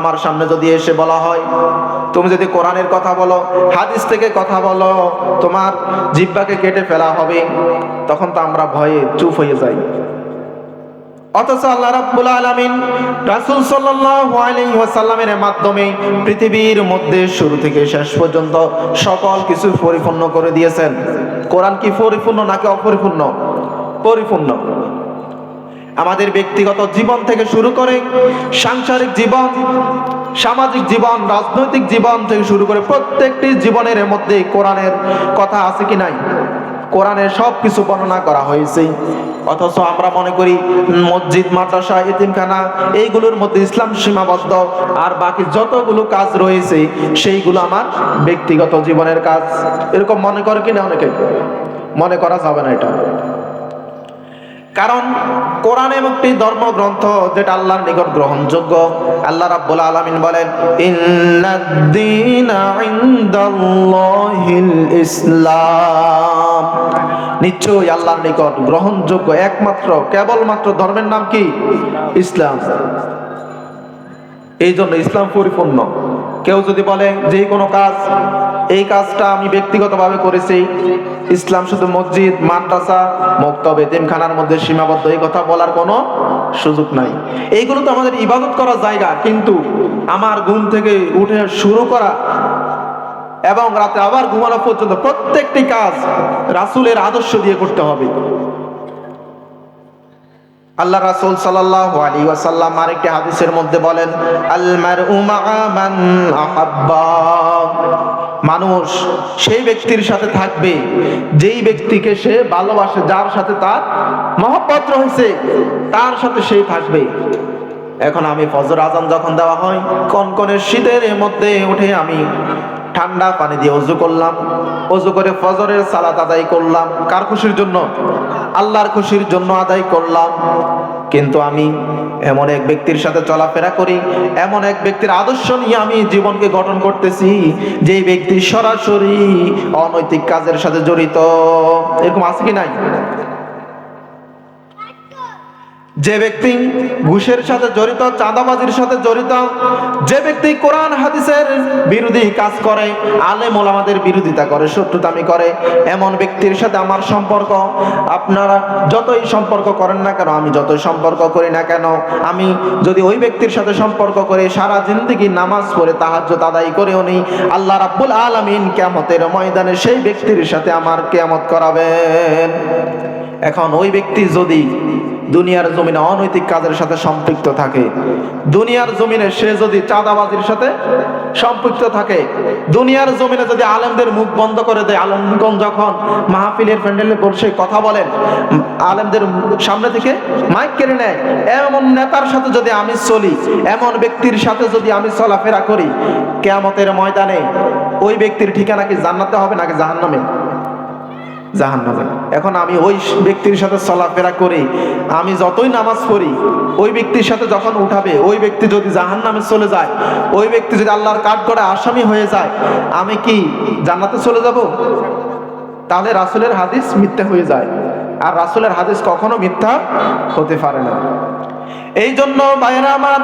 আমার সামনে যদি এসে বলা হয়, তুমি যদি কোরআনের কথা বলো, হাদিস থেকে কথা বলো, তোমার জিব্বাকে কেটে ফেলা হবে, তখন তো আমরা ভয়ে চুপ হয়ে যাই। অথচ আল্লাহ রাব্বুল আলামিন রাসূল সাল্লাল্লাহু আলাইহি মাধ্যমে পৃথিবীর মধ্যে শুরু থেকে শেষ পর্যন্ত সকল কিছু পরিপূর্ণ করে দিয়েছেন। কোরআন কি পরিপূর্ণ নাকি অপরিপূর্ণ? পরিপূর্ণ। আমাদের ব্যক্তিগত জীবন থেকে শুরু করে সাংসারিক জীবন, সামাজিক জীবন, রাজনৈতিক জীবন থেকে শুরু করে প্রত্যেকটি জীবনের মধ্যে কোরআনের কথা আছে কি নাই? কোরআনের সব কিছু বর্ণনা করা হয়েছে। অথচ আমরা মনে করি মসজিদ, মাদ্রাসা, এতিমখানা, এইগুলোর মধ্যে ইসলাম সীমাবদ্ধ। আর বাকি যতগুলো কাজ রয়েছে, সেইগুলো আমার ব্যক্তিগত জীবনের কাজ। এরকম মনে করে কিনা অনেকে? মনে করা যাবে না এটা। কারণ কোরআন একটি ধর্মগ্রন্থ যেটা আল্লাহর নিকট গ্রহণযোগ্য। আল্লাহ রাব্বুল আলামিন বলেন ইসলাম। নিশ্চয়ই আল্লাহর নিকট গ্রহণযোগ্য একমাত্র, কেবলমাত্র ধর্মের নাম কি? ইসলাম। এই জন্য ইসলাম পরিপূর্ণ। কেউ যদি বলে যে কোনো কাজ এই কাজটা আমি ব্যক্তিগতভাবে করেছি। ইসলাম শুধু মসজিদ, মাদ্রাসা, মক্তব এতিমখানার মধ্যে সীমাবদ্ধ, এই কথা বলার কোনো সুযোগ নাই। এইগুলো তো আমাদের ইবাদত করার জায়গা, কিন্তু আমার ঘুম থেকে উঠে শুরু করা এবং রাতে আবার ঘুমানো পর্যন্ত প্রত্যেকটি কাজ রাসূলের আদর্শ দিয়ে করতে হবে। আল্লাহ রাসূল সাল্লাল্লাহু আলাইহি ওয়াসাল্লাম আরেকটি হাদিসের মধ্যে বলেন, আল মান আহাব্বা। মানুষ সেই ব্যক্তির সাথে থাকবে, যেই ব্যক্তিকে সে ভালোবাসে, যার সাথে তার মহব্বত রয়েছে, তার সাথে সেই থাকবে। এখন আমি ফজর আজান যখন দেওয়া হয় কনকনের শীতের মধ্যে উঠে আমি ঠান্ডা পানি দিয়ে অজু করলাম। অজু করে ফজরের সালাত আদায় করলাম। কার খুশির জন্য? আল্লাহর খুশির জন্য আদায় করলাম। কিন্তু আমি এমন এক ব্যক্তির সাথে চলাফেরা করি, এমন এক ব্যক্তির আদর্শ নিয়ে আমি জীবনকে গঠন করতেছি যে ব্যক্তি সরাসরি অনৈতিক কাজের সাথে জড়িত। এরকম আছে কি নাই? যে ব্যক্তি ঘুষের সাথে জড়িত, চাঁদাবাজির সাথে জড়িত, যে ব্যক্তি কোরআন, হাদিসের বিরোধী কাজ করে, আলেম ওলামাদের বিরোধিতা করে, শত্রুতামি করে, এমন ব্যক্তির সাথে আমার সম্পর্ক, আপনারা যতই সম্পর্ক করেন না কেন, আমি যতই সম্পর্ক করি না কেন, আমি যদি ওই ব্যক্তির সাথে সম্পর্ক করে, সারা জিন্দগি নামাজ পড়ে তাহাজ্জুদ আদায় করে উনি আল্লাহ রাব্বুল আলামিন কিয়ামতের ময়দানে সেই ব্যক্তির সাথে আমার কিয়ামত করাবেন। এখন ওই ব্যক্তি যদি দুনিয়ার জমিনে অনৈতিক কাজের সাথে সম্পৃক্ত থাকে। দুনিয়ার জমিনে সে যদি চাঁদাবাজির সাথে সম্পৃক্ত থাকে, দুনিয়ার জমিনে যদি আলেমদের মুখ বন্ধ করে দেয় আলমগঞ্জ যখন মাহফিলের প্যান্ডেলে বসে কথা বলেন, আলেমদের সামনে থেকে মাইক কেড়ে নেয়, এমন নেতার সাথে যদি আমি চলি, এমন ব্যক্তির সাথে যদি আমি চলাফেরা করি, কেয়ামতের ময়দানে ওই ব্যক্তির ঠিকানা কি জান্নাতে হবে নাকি জাহান্নামে? জাহান্নামে। এখন আমি ওই ব্যক্তির সাথে চলাফেরা করি, আমি যতই নামাজ পড়ি, ওই ব্যক্তির সাথে যখন উঠাবে, ওই ব্যক্তি যদি জাহান্নামে চলে যায়, ওই ব্যক্তি যদি আল্লাহর কাঠ করে আসামি হয়ে যায়, আমি কি জান্নাতে চলে যাব? তাহলে রাসুলের হাদিস মিথ্যা হয়ে যায়। আর রাসুলের হাদিস কখনো মিথ্যা হতে পারে না। এই জন্য ভাইয়েরা আমার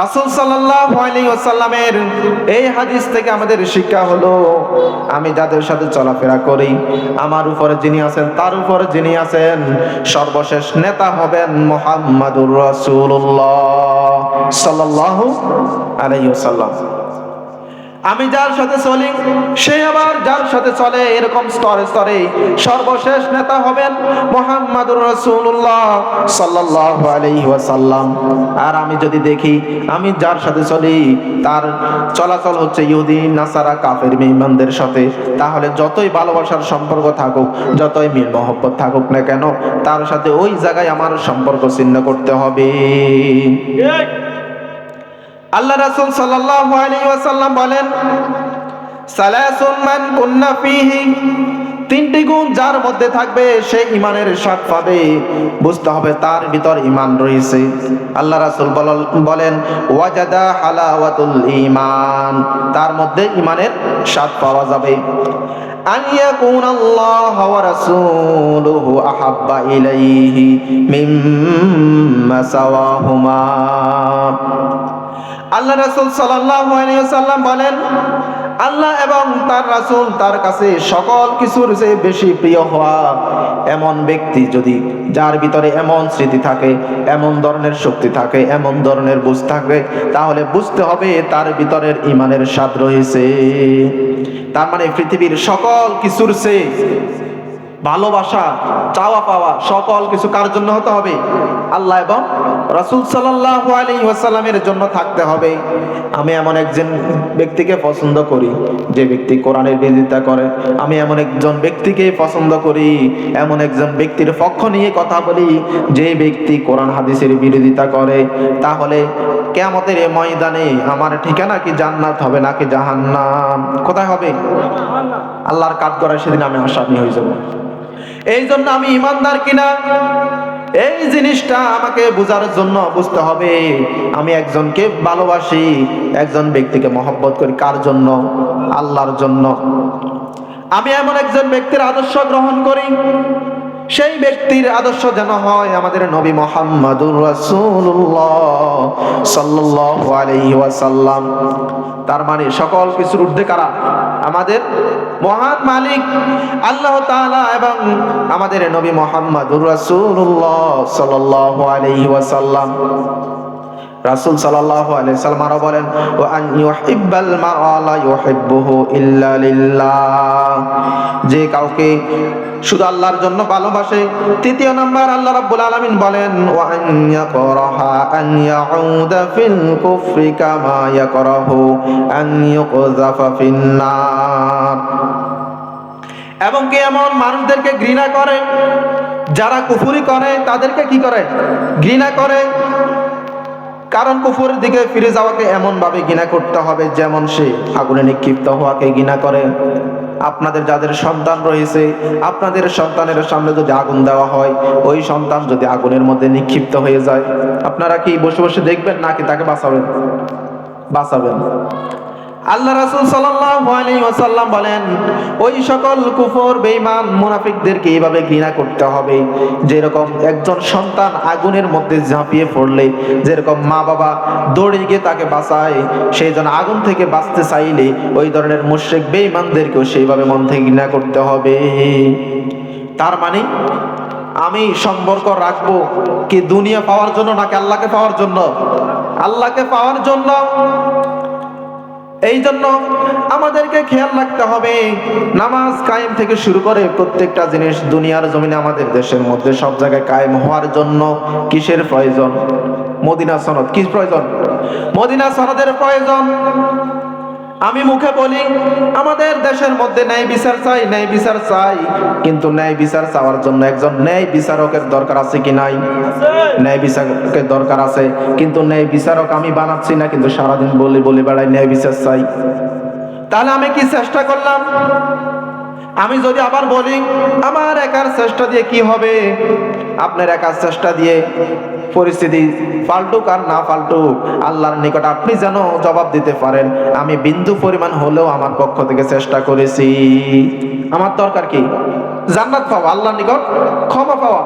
রাসূল সাল্লাল্লাহু আলাইহি এই হাদিস থেকে আমাদের শিক্ষা হলো, আমি যাদের সাথে চলাফেরা করি, আমার উপরে যিনি আছেন, তার উপরে যিনি আছেন, সর্বশেষ নেতা হবেন মোহাম্মদুর রাসুল্লাহ সাল্লাল্লাহু আলাই ওয়াসাল্লাম। আমি যার সাথে চলি, সে আবার যার সাথে চলে, এরকম স্তরে স্তরে সর্বশেষ নেতা হবেন মোহাম্মদুর রসুল্লাহ ওয়াসাল্লাম। আর আমি যদি দেখি আমি যার সাথে চলি, তার চলাচল হচ্ছে ইহুদি, নাসারা, কাফের, মেহমানদের সাথে, তাহলে যতই ভালোবাসার সম্পর্ক থাকুক, যতই মিল মহব্বত থাকুক না কেন, তার সাথে ওই জায়গায় আমার সম্পর্ক ছিন্ন করতে হবে। আল্লাহ রাসূল সাল্লাল্লাহু আলাইহি ওয়াসাল্লাম বলেন সালাসুন মান কুন্না ফীহি তিনটি গুণ যার মধ্যে থাকবে সে ইমানের স্বাদ পাবে বুঝতে হবে তার ভিতর ইমান রয়েছে আল্লাহ রাসূল বল- বলেন ওয়াজাদা হালাওয়াতুল ইমান তার মধ্যে ইমানের স্বাদ পাওয়া যাবে أن يكون الله ورسوله أحب إليه مما سواهما আল্লাহ রাসুল আলাইহি বলেন, আল্লাহ এবং তার রাসুল তার কাছে সকল কিছুর চেয়ে বেশি প্রিয় হওয়া এমন ব্যক্তি যদি যার ভিতরে এমন স্মৃতি থাকে, এমন ধরনের শক্তি থাকে, এমন ধরনের বুঝ থাকে, তাহলে বুঝতে হবে তার ভিতরের ইমানের স্বাদ রয়েছে। তার মানে পৃথিবীর সকল কিছুর চেয়ে ভালোবাসা, চাওয়া পাওয়া, সকল কিছু কার জন্য হতে হবে? আল্লাহ এবং রাসূল ওয়াসাল্লামের জন্য থাকতে হবে। আমি এমন একজন ব্যক্তিকে পছন্দ করি, যে ব্যক্তি কোরআনের বিরোধিতা করে। আমি এমন একজন ব্যক্তিকে পছন্দ করি, এমন একজন ব্যক্তির পক্ষ নিয়ে কথা বলি, যে ব্যক্তি কোরআন হাদিসের বিরোধিতা করে। তাহলে কেয়ামতের এই ময়দানে আমার ঠিকানা কি জান্নাত হবে নাকি জাহান্নাম? কোথায় হবে? আল্লাহর কাজ করার সেদিন আমি আসামি হয়ে যাব। এই জন্য আমি ইমানদার কিনা? এই জিনিসটা আমাকে বোঝার জন্য বুঝতে হবে। আমি একজনকে ভালোবাসি, একজন ব্যক্তিকে মহব্বত করি। কার জন্য? আল্লাহর জন্য। আমি এমন একজন ব্যক্তির আদর্শ গ্রহণ করি সেই ব্যক্তির আদর্শ যেন হয় আমাদের নবী মোহাম্মদুর রাসূলুল্লাহ সাল্লাল্লাহু আলাইহি ওয়াসাল্লাম। তার মানে সকল কিছুর ঊর্ধ্বে কারা আমাদের মহান মালিক আল্লাহ তাআলা এবং আমাদের নবী মোহাম্মদুর রাসূলুল্লাহ সাল্লাল্লাহু আলাইহি ওয়াসাল্লাম। রাসূল সাল্লাল্লাহু আলাইহি সাল্লাম আরও বলেন, ওয়া আন ইউহিব্বাল মারা লা ইউহিব্বুহু ইল্লা লিল্লাহ। যে কাউকে শুধু আল্লাহর জন্য ভালোবাসে, তৃতীয় নাম্বার আল্লাহ রাব্বুল আলামিন বলেন, ওয়া আন ইয়াকরাহা আন ইয়াউদা ফিল কুফরি কামা ইয়াকরাহু আন ইউকযাফা ফিন নার। এবং কি এমন মানুষদেরকে ঘৃণা করে, যারা কুফুরি করে, তাদেরকে কি করে? ঘৃণা করে। কারণ কুফুরের দিকে ফিরে যাওয়াকে এমনভাবে ঘৃণা করতে হবে যেমন সে আগুনে নিক্ষিপ্ত হওয়াকে ঘৃণা করে। আপনাদের যাদের সন্তান রয়েছে, আপনাদের সন্তানের সামনে যদি আগুন দেওয়া হয়, ওই সন্তান যদি আগুনের মধ্যে নিক্ষিপ্ত হয়ে যায়, আপনারা কি বসে বসে দেখবেন নাকি তাকে বাঁচাবেন? বাঁচাবেন। আল্লাহ রাসুল আলাইহি বলেন, ওই সকল কুফর, বেঈমান মুনাফিকদেরকে এইভাবে ঘৃণা করতে হবে। যেরকম একজন সন্তান আগুনের মধ্যে ঝাঁপিয়ে পড়লে, যেরকম মা বাবা দৌড়ে গিয়ে তাকে বাঁচায়, সেই জন্য আগুন থেকে বাঁচতে চাইলে ওই ধরনের মুশরিক বেঈমানদেরকেও সেইভাবে মন থেকে ঘৃণা করতে হবে। তার মানে আমি সম্পর্ক রাখব কি দুনিয়া পাওয়ার জন্য নাকি আল্লাহকে পাওয়ার জন্য? আল্লাহকে পাওয়ার জন্য এই জন্য আমাদেরকে খেয়াল রাখতে হবে, নামাজ কায়েম থেকে শুরু করে প্রত্যেকটা জিনিস দুনিয়ার জমিনে আমাদের দেশের মধ্যে সব জায়গায় কায়েম হওয়ার জন্য কিসের প্রয়োজন? মদিনা সনদ, কি প্রয়োজন? মদিনা সনদের প্রয়োজন। আমি মুখে বলি, আমাদের দেশের মধ্যে ন্যায় বিচার চাই, ন্যায় বিচার চাই, কিন্তু ন্যায় বিচার চাওয়ার জন্য একজন ন্যায় বিচারকের দরকার আছে কি নাই? ন্যায় বিচারকের দরকার আছে, কিন্তু ন্যায় বিচারক আমি বানাচ্ছি না, কিন্তু সারাদিন বলি বলি বেড়াই ন্যায় বিচার চাই। তাহলে আমি কি চেষ্টা করলাম? আমি যদি আবার বলি, আমার একার চেষ্টা দিয়ে কি হবে? আপনার একার চেষ্টা দিয়ে পরিস্থিতি ফালটুক আর না ফালটুক, আল্লাহর নিকট আপনি যেন জবাব দিতে পারেন, আমি বিন্দু পরিমাণ হলেও আমার পক্ষ থেকে চেষ্টা করেছি। আমার দরকার কি? জান্নাত পাওয়া, আল্লাহর নিকট ক্ষমা পাওয়া।